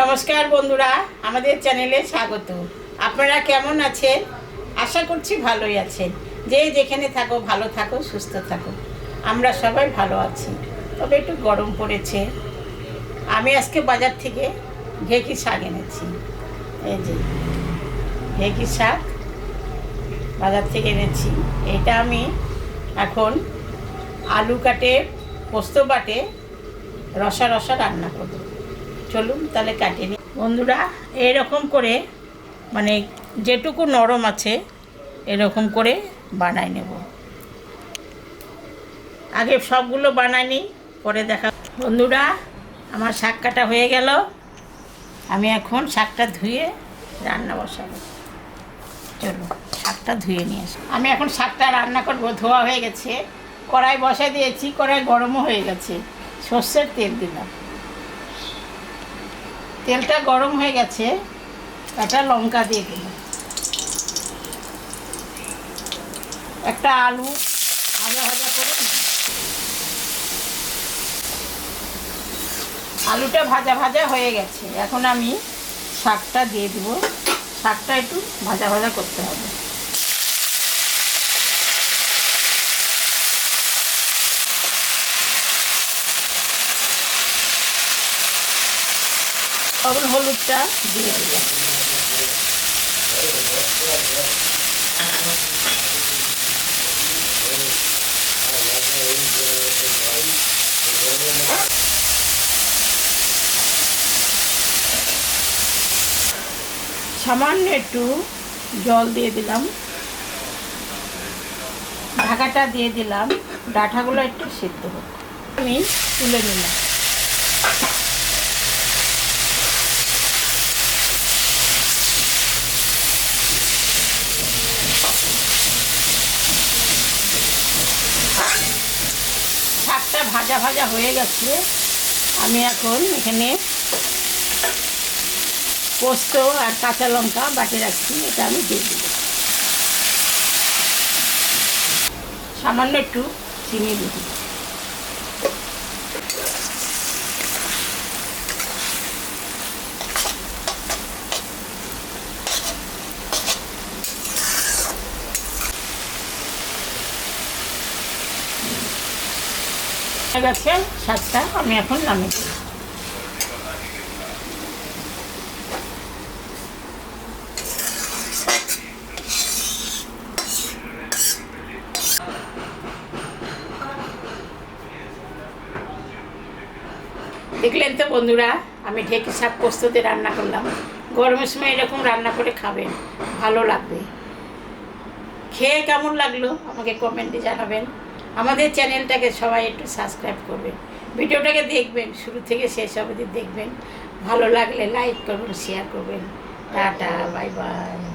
নমস্কার বন্ধুরা, আমাদের চ্যানেলে স্বাগত। আপনারা কেমন আছেন? আশা করছি ভালোই আছেন। যে যেখানে থাকো, ভালো থাকো, সুস্থ থাকো। আমরা সবাই ভালো আছি। তবে একটু গরম পড়েছে। আমি আজকে বাজার থেকে ঢেকি শাক এনেছি। এই যে, ঢেকি শাক বাজার থেকে এনেছি। এটা আমি এখন আলু কাটে, পোস্ত বাটে, রসা রসা রান্না করব। চলুন তাহলে কাটিয়ে নিই। বন্ধুরা, এরকম করে মানে যেটুকু নরম আছে, এরকম করে বানাই নেব। আগে সবগুলো বানাই নিই, পরে দেখা। বন্ধুরা, আমার শাক কাটা হয়ে গেল। আমি এখন শাকটা ধুয়ে রান্না বসাবো। চলো শাকটা ধুয়ে নিয়ে আসি। আমি এখন শাকটা রান্না করব। ধোয়া হয়ে গেছে। কড়াই বসাই দিয়েছি, কড়াই গরমও হয়ে গেছে। সর্ষের তেল দিলাম। তেলটা গরম হয়ে গেছে, একটা লঙ্কা দিয়ে দিল একটা আলু ভাজা ভাজা করে আলুটা ভাজা ভাজা হয়ে গেছে। এখন আমি শাকটা দিয়ে দিব। শাকটা একটু ভাজা ভাজা করতে হবে। লবণ হলুদটা দিয়ে দিলাম সামান্য একটু জল দিয়ে দিলাম। ঢাকাটা দিয়ে দিলাম। ডাঁটাগুলো একটু সিদ্ধ হোক। আমি তুলে নিলাম। শাকটা ভাজা ভাজা হয়ে গেছে। আমি এখন এখানে পোস্ত আর কাঁচা লঙ্কা বাটে রাখছি, এটা আমি দিয়ে দেব। সামান্য একটু চিনি দিয়ে গেছে শাকটা আমি এখন নামিয়ে দেখলেন তো বন্ধুরা, আমি ঢেকে শাক পোস্ততে রান্না করলাম। গরমের সময় এরকম রান্না করে খাবেন, ভালো লাগবে। খেয়ে কেমন লাগল আমাকে কমেন্টে জানাবেন। আমাদের চ্যানেলটাকে সবাই একটু সাবস্ক্রাইব করবেন। ভিডিওটাকে দেখবেন, শুরু থেকে শেষ অবধি দেখবেন। ভালো লাগলে লাইক করবেন শেয়ার করবেন। Tata bye bye